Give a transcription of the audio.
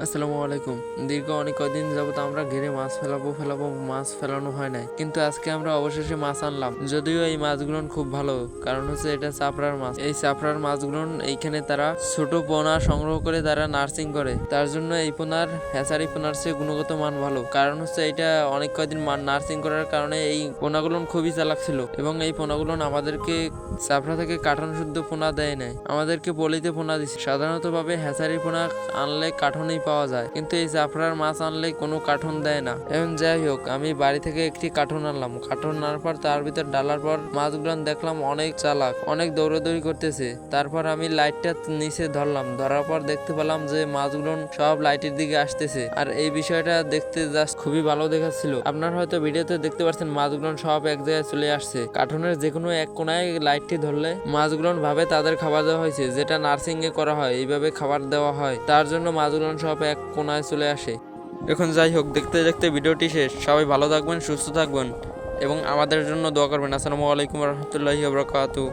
আসসালামু আলাইকুম। দীর্ঘ অনেক কদিন যাবত আমরা ঘিরে মাছ ফেলাবো ফেলাবো, মাছ ফেলানো হয় নাই। কিন্তু আজকে আমরা অবশেষে মাছ আনলাম। যদিও এই মাছগুলো খুব ভালো, কারণ হচ্ছে এটা চাপড়ার মাছ। এই চাপড়ার মাছগুলো এইখানে তারা ছোট পোনা সংগ্রহ করে তারা নার্সিং করে। তার জন্য এই পোনার, হ্যাচারি পোনার চেয়ে গুণগত মান ভালো। কারণ হচ্ছে এটা অনেক কয়দিন মান নার্সিং করার কারণে এই পোনাগুলো খুবই চালাক ছিল। এবং এই পোনাগুলো আমাদেরকে চাপড়া থেকে কাঠন শুদ্ধ পোনা দেয় নাই। আমাদেরকে পলিতে পোনা দিচ্ছে সাধারণত ভাবে হ্যাচারি পোনা আনলে কাঠনই পাওয়া যায়। কিন্তু এই জাফরার মাছ আনলে কোনো কাঠন দেয় না। এখন যাই হোক, আমি বাড়ি থেকে একটি কাঠন আনলাম। কাঠন আনার পর তার ভিতর ডালার পর মাছগুলো দেখলাম অনেক চালাক, অনেক দৌড়াদৌড়ি করতেছে। তারপর আমি লাইটটা নিচে ধরলাম। ধরার পর দেখতে পেলাম যে মাছগুলো সব লাইটের দিকে আসতেছে। আর এই বিষয়টা দেখতে জাস্ট খুবই ভালো দেখাচ্ছিল। আপনার হয়তো ভিডিওতে দেখতে পাচ্ছেন মাছগুলো সব এক জায়গায় চলে আসছে। কাঠনের যে কোনো এক কোনায় লাইটটি ধরলে মাছগুলো ভাবে তাদের খাবার দেওয়া হয়েছে, যেটা নার্সিং এ করা হয়, এইভাবে খাবার দেওয়া হয়। তার জন্য মাছগুলো সব এক কোনায় চলে আসে। এখন যাই হোক, দেখতে দেখতে ভিডিওটি শেষ। সবাই ভালো থাকবেন, সুস্থ থাকবেন এবং আমাদের জন্য দোয়া করবেন। আসসালামু আলাইকুম রহমতুল্লাহি বরকাতু